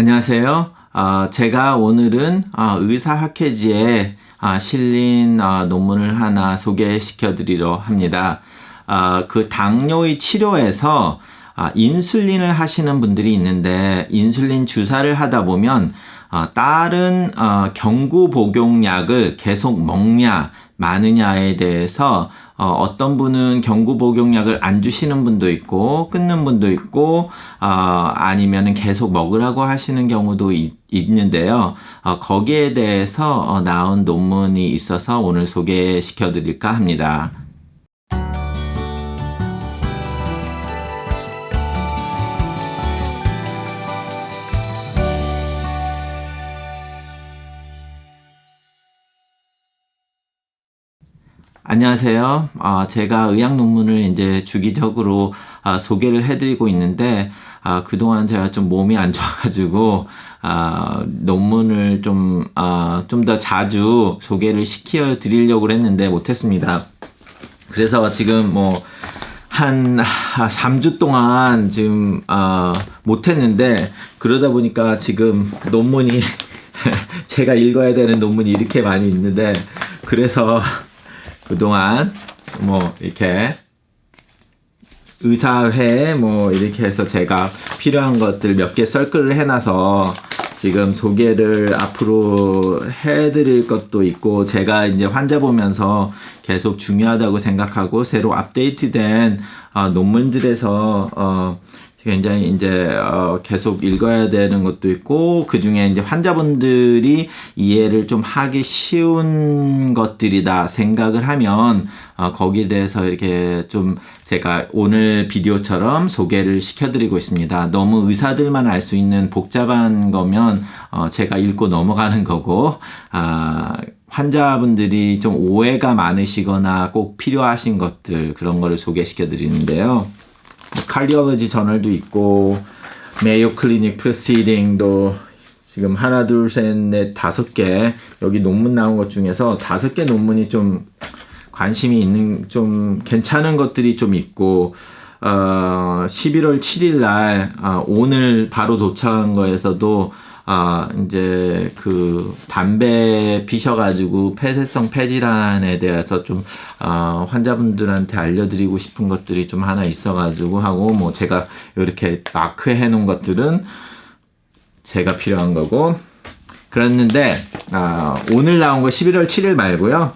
안녕하세요. 어, 제가 오늘은 어, 의사학회지에 어, 실린 어, 논문을 하나 소개시켜 드리려 합니다. 어, 그 당뇨의 치료에서 아, 인슐린을 하시는 분들이 있는데 인슐린 주사를 하다 보면 어, 다른 어, 경구 복용약을 계속 먹냐 마느냐에 대해서 어, 어떤 분은 경구 복용약을 안 주시는 분도 있고 끊는 분도 있고 어, 아니면은 계속 먹으라고 하시는 경우도 있, 있는데요. 어, 거기에 대해서 어, 나온 논문이 있어서 오늘 소개시켜 드릴까 합니다. 안녕하세요. 아, 제가 의학 논문을 이제 주기적으로 아, 소개를 해드리고 있는데 아, 그동안 제가 좀 몸이 안 좋아가지고 아, 논문을 좀, 아, 좀 더 자주 소개를 시켜 드리려고 했는데 못했습니다. 그래서 지금 뭐, 한 3주 동안 지금 아, 못했는데 그러다 보니까 지금 논문이 제가 읽어야 되는 논문이 이렇게 많이 있는데 그래서 그동안 뭐 이렇게 의사회 뭐 이렇게 해서 제가 필요한 것들 몇개 설글을 해놔서 지금 소개를 앞으로 해드릴 것도 있고 제가 이제 환자 보면서 계속 중요하다고 생각하고 새로 업데이트된 어, 논문들에서 어, 굉장히 이제 어 계속 읽어야 되는 것도 있고 그 중에 이제 환자분들이 이해를 좀 하기 쉬운 것들이다 생각을 하면 어 거기에 대해서 이렇게 좀 제가 오늘 비디오처럼 소개를 시켜드리고 있습니다. 너무 의사들만 알 수 있는 복잡한 거면 어 제가 읽고 넘어가는 거고 아 환자분들이 좀 오해가 많으시거나 꼭 필요하신 것들 그런 거를 소개시켜 드리는데요. 카디올로지 저널도 있고 메이오 클리닉 프로시딩도 지금 하나 둘 셋 넷 다섯 개 여기 논문 나온 것 중에서 다섯 개 논문이 좀 관심이 있는 좀 괜찮은 것들이 좀 있고 어 11월 7일 날 어, 오늘 바로 도착한 거에서도 아, 이제 그 담배 피셔가지고 폐쇄성 폐질환에 대해서 좀, 어, 환자분들한테 알려드리고 싶은 것들이 좀 하나 있어가지고 하고, 뭐 제가 이렇게 마크 해 놓은 것들은 제가 필요한 거고, 그랬는데, 아, 오늘 나온 거 11월 7일 말고요.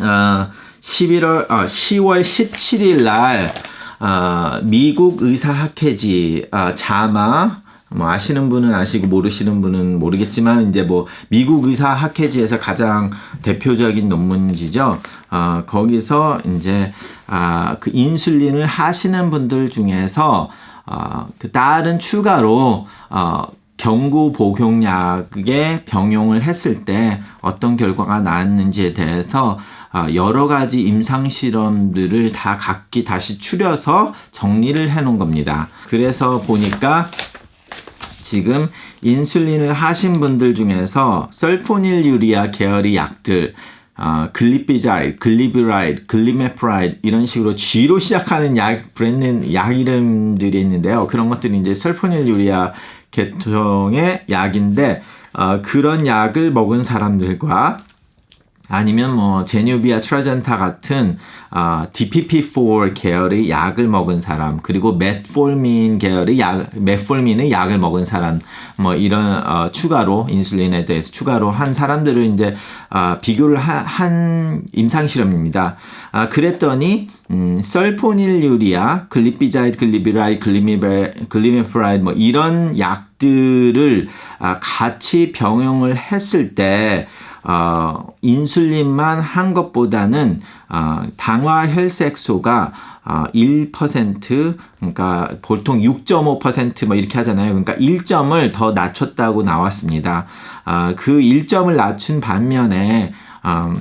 아, 11월, 아, 10월 17일 날, 아, 미국 의사학회지, 아, 자마, 뭐 아시는 분은 아시고 모르시는 분은 모르겠지만 이제 뭐 미국 의사 학회지에서 가장 대표적인 논문지죠. 어, 거기서 이제 아, 그 인슐린을 하시는 분들 중에서 어, 그 다른 추가로 어, 경구 복용약에 병용을 했을 때 어떤 결과가 나왔는지에 대해서 여러 가지 임상 실험들을 다 각기 다시 추려서 정리를 해 놓은 겁니다. 그래서 보니까 지금 인슐린을 하신 분들 중에서 셀포닐 유리아 계열의 약들 어, 글리피자이, 글리브라이드, 글리메프라이드 이런 식으로 G로 시작하는 약 브랜드 약 이름들이 있는데요. 그런 것들이 이제 셀포닐 유리아 계통의 약인데 어, 그런 약을 먹은 사람들과 아니면 뭐 제뉴비아 트라젠타 같은 어, DPP4 계열의 약을 먹은 사람 그리고 메폴민 계열의 약 메폴민의 약을 먹은 사람 뭐 이런 어, 추가로 인슐린에 대해서 추가로 한 사람들을 이제 어, 비교를 하, 한 임상 실험입니다. 아 그랬더니 음, 썰포닐유리아, 글리피자이드, 글리비라이, 글리미베, 글리메프라이드 뭐 이런 약들을 아, 같이 병용을 했을 때 어, 인슐린만 한 것보다는 어, 당화 혈색소가 어, 1% 그러니까 보통 6.5%뭐 이렇게 하잖아요. 그러니까 1점을 더 낮췄다고 나왔습니다. 어, 그 1점을 낮춘 반면에 어,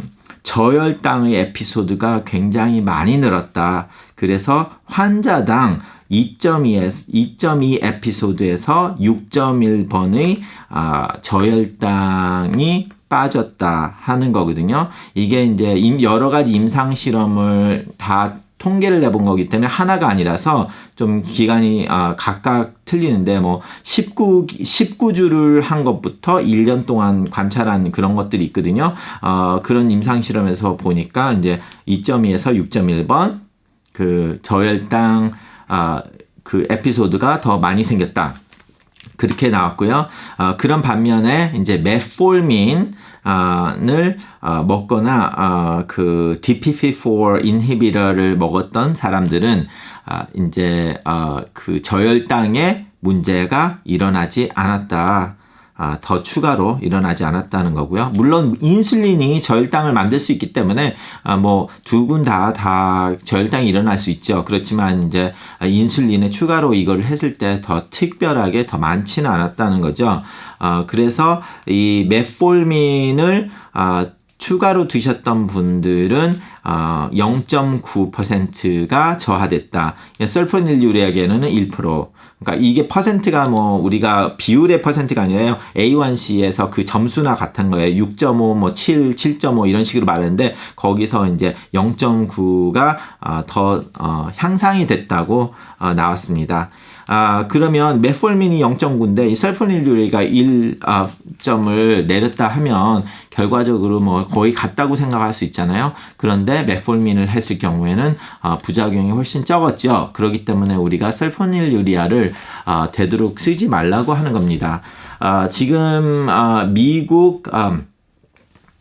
저혈당의 에피소드가 굉장히 많이 늘었다. 그래서 환자당 2.2에서 2.2 에피소드에서 6.1번의 아, 저혈당이 빠졌다 하는 거거든요. 이게 이제 여러 가지 임상 실험을 다 통계를 내본 거기 때문에 하나가 아니라서 좀 기간이 아, 각각 틀리는데 뭐 19, 19주를 한 것부터 1년 동안 관찰한 그런 것들이 있거든요. 어, 그런 임상 실험에서 보니까 이제 2.2에서 6.1번 그 저혈당 아, 그 에피소드가 더 많이 생겼다. 그렇게 나왔고요. 어, 그런 반면에 이제 메폴민 을 어, 먹거나 어, 그 DPP4 인히비터를 먹었던 사람들은 아, 이제 어, 그 저혈당에 문제가 일어나지 않았다. 아, 더 추가로 일어나지 않았다는 거고요. 물론 인슐린이 저혈당을 만들 수 있기 때문에 아, 뭐두 군다다 저혈당이 일어날 수 있죠. 그렇지만 이제 인슐린에 추가로 이걸 했을 때 더 특별하게 더 많지는 않았다는 거죠. 아, 그래서 이 메폴민을 아, 추가로 드셨던 분들은 어, 0.9%가 저하됐다. 설포닐 유리아게는 1%. 그러니까 이게 퍼센트가 뭐 우리가 비율의 퍼센트가 아니라요. A1C에서 그 점수나 같은 거예요. 6.5, 뭐 7, 7.5 이런 식으로 말하는데 거기서 이제 0.9가 어, 더 어, 향상이 됐다고 어, 나왔습니다. 아, 그러면 메폴민이 0.9인데 이 설포닐유리가 1점을 아, 내렸다 하면 결과적으로 뭐 거의 같다고 생각할 수 있잖아요. 그런데 메폴민을 했을 경우에는 아, 부작용이 훨씬 적었죠. 그렇기 때문에 우리가 설포닐유리아를 아, 되도록 쓰지 말라고 하는 겁니다. 아, 지금 아, 미국 아,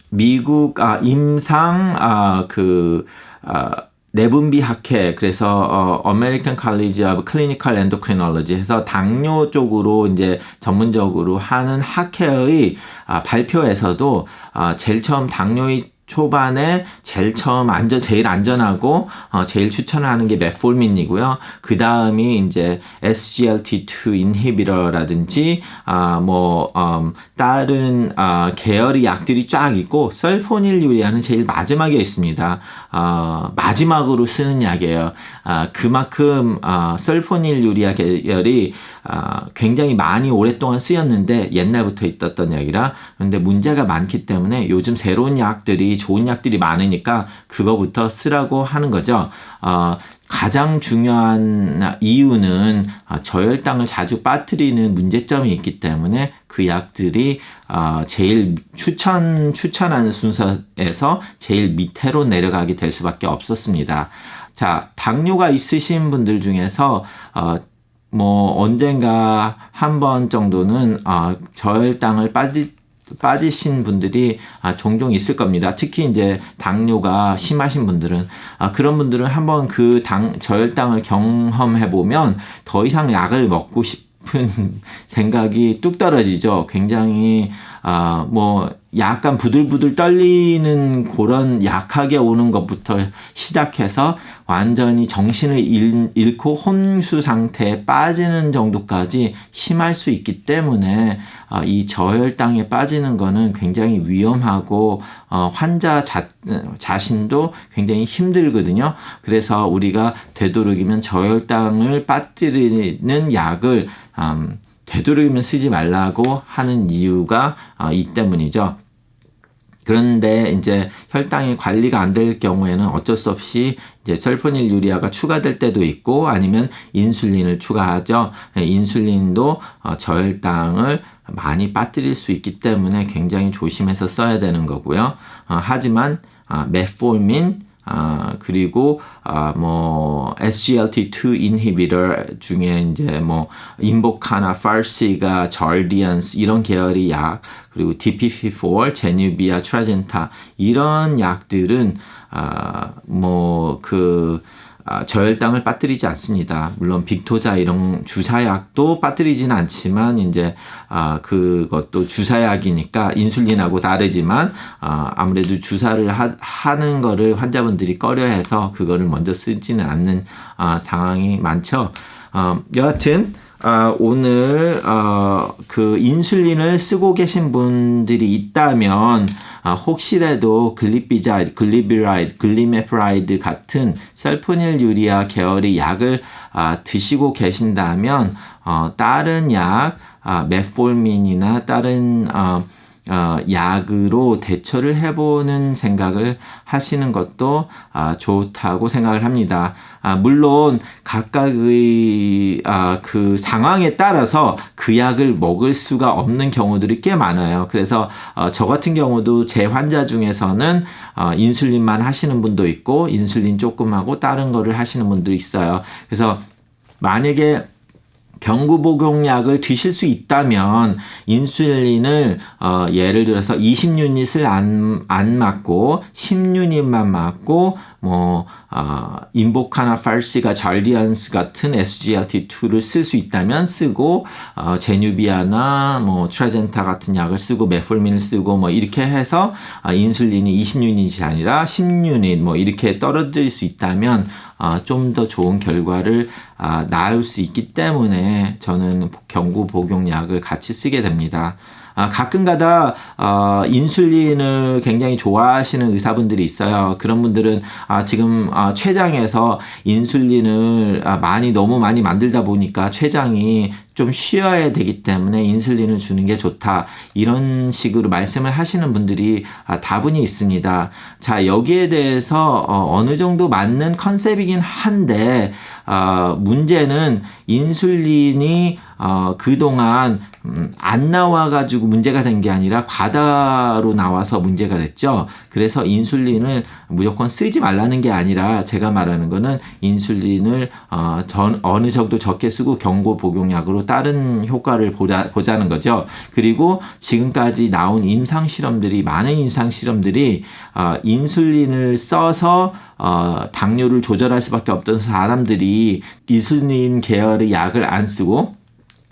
미국 아, 임상 아, 그 아, 내분비 학회 그래서 어 칼리지 오브 클리니컬 엔도크리놀로지 해서 당뇨 쪽으로 이제 전문적으로 하는 학회의 아, 발표에서도 아, 제일 처음 당뇨의 초반에 제일 처음 안전 제일 안전하고 어, 제일 추천하는 게 메폴민이고요. 그 다음이 이제 SGLT2 인히비터라든지 아뭐 음, 다른 아, 계열의 약들이 쫙 있고 썰포닐 유리아는 제일 마지막에 있습니다. 아, 마지막으로 쓰는 약이에요. 아, 그만큼 아, 썰포닐 유리아 계열이 아, 굉장히 많이 오랫동안 쓰였는데 옛날부터 있었던 약이라 그런데 문제가 많기 때문에 요즘 새로운 약들이 좋은 약들이 많으니까 그거부터 쓰라고 하는 거죠. 어, 가장 중요한 이유는 어, 저혈당을 자주 빠뜨리는 문제점이 있기 때문에 그 약들이 어, 제일 추천 추천하는 순서에서 제일 밑으로 내려가게 될 수밖에 없었습니다. 자, 당뇨가 있으신 분들 중에서 어, 뭐 언젠가 한 번 정도는 어, 저혈당을 빠지 빠지신 분들이 아, 종종 있을 겁니다. 특히 이제 당뇨가 심하신 분들은 아, 그런 분들은 한번 그 당 저혈당을 경험해 보면 더 이상 약을 먹고 싶은 생각이 뚝 떨어지죠. 굉장히 아, 뭐 약간 부들부들 떨리는 그런 약하게 오는 것부터 시작해서 완전히 정신을 잃, 고 혼수 상태에 빠지는 정도까지 심할 수 있기 때문에 어, 이 저혈당에 빠지는 거는 굉장히 위험하고 어, 환자 자, 자신도 굉장히 힘들거든요. 그래서 우리가 되도록이면 저혈당을 빠뜨리는 약을 음, 되도록이면 쓰지 말라고 하는 이유가 어, 이 때문이죠. 그런데 이제 혈당이 관리가 안 될 경우에는 어쩔 수 없이 이제 설포닐 유리아가 추가될 때도 있고 아니면 인슐린을 추가하죠. 네, 인슐린도 어, 저혈당을 많이 빠뜨릴 수 있기 때문에 굉장히 조심해서 써야 되는 거고요. 어, 하지만 아, 메폴민 아, 그리고, 아, 뭐, SGLT2 인히비터 중에 이제 뭐, 인보카나, 파르시가, 절디언스, 이런 계열의 약, 그리고 DPP4, 제뉴비아, 트라젠타, 이런 약들은, 아, 뭐, 그, 아, 저혈당을 빠뜨리지 않습니다. 물론 빅토자 이런 주사약도 빠뜨리지는 않지만 이제 아, 그것도 주사약이니까 인슐린하고 다르지만 아, 아무래도 주사를 하, 하는 거를 환자분들이 꺼려해서 그거를 먼저 쓰지는 않는 아, 상황이 많죠. 어, 여하튼 아, 오늘 어, 그 인슐린을 쓰고 계신 분들이 있다면 아, 혹시라도 글리비자, 글리비라이드, 글리메프라이드 같은 셀포닐 유리아 계열의 약을 아, 드시고 계신다면 어, 다른 약, 아, 메폴민이나 다른 어, 어, 약으로 대처를 해보는 생각을 하시는 것도 아, 좋다고 생각을 합니다. 아, 물론 각각의 아, 그 상황에 따라서 그 약을 먹을 수가 없는 경우들이 꽤 많아요. 그래서 어, 저 같은 경우도 제 환자 중에서는 어, 인슐린만 하시는 분도 있고 인슐린 조금 하고 다른 거를 하시는 분도 있어요. 그래서 만약에 경구 복용약을 드실 수 있다면 인슐린을 어, 예를 들어서 20유닛을 안, 안 맞고 10유닛만 맞고 뭐 어, 인보카나 팔시가 잘디안스 같은 SGLT2를 쓸 수 있다면 쓰고 어, 제뉴비아나 뭐 트라젠타 같은 약을 쓰고 메폴민을 쓰고 뭐 이렇게 해서 어, 인슐린이 20유닛이 아니라 10유닛 뭐 이렇게 떨어뜨릴 수 있다면 어, 좀 더 좋은 결과를 아, 낳을 수 있기 때문에 저는 경구 복용약을 같이 쓰게 됩니다. 아, 가끔가다 어, 인슐린을 굉장히 좋아하시는 의사분들이 있어요. 그런 분들은 아, 지금 아, 췌장에서 인슐린을 아, 많이 너무 많이 만들다 보니까 췌장이 좀 쉬어야 되기 때문에 인슐린을 주는 게 좋다. 이런 식으로 말씀을 하시는 분들이 아, 다분히 있습니다. 자, 여기에 대해서 어, 어느 정도 맞는 컨셉이긴 한데 아, 문제는 인슐린이 어, 그동안 음, 안 나와가지고 문제가 된 게 아니라 과다로 나와서 문제가 됐죠. 그래서 인슐린을 무조건 쓰지 말라는 게 아니라 제가 말하는 거는 인슐린을 어, 전, 어느 정도 적게 쓰고 경고 복용약으로 다른 효과를 보자, 보자는 거죠. 그리고 지금까지 나온 임상 실험들이 많은 임상 실험들이 어, 인슐린을 써서 어, 당뇨를 조절할 수밖에 없던 사람들이 인슐린 계열의 약을 안 쓰고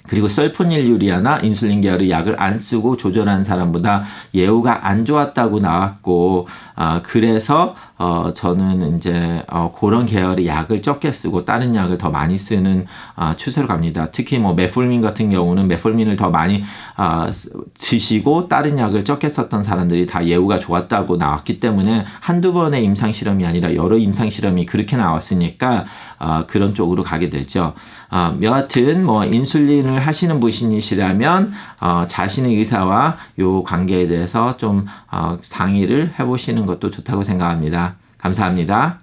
그리고 셀포닐유리아나 인슐린 계열의 약을 안 쓰고 조절한 사람보다 예후가 안 좋았다고 나왔고 아 그래서 어 저는 이제 어 그런 계열의 약을 적게 쓰고 다른 약을 더 많이 쓰는 아 추세로 갑니다. 특히 뭐 메폴민 같은 경우는 메폴민을 더 많이 아 드시고 다른 약을 적게 썼던 사람들이 다 예후가 좋았다고 나왔기 때문에 한두 번의 임상 실험이 아니라 여러 임상 실험이 그렇게 나왔으니까 아 그런 쪽으로 가게 되죠. 아 여하튼 뭐 인슐린을 하시는 분이시라면 어, 자신의 의사와 요 관계에 대해서 좀 어, 상의를 해보시는 것도 좋다고 생각합니다. 감사합니다.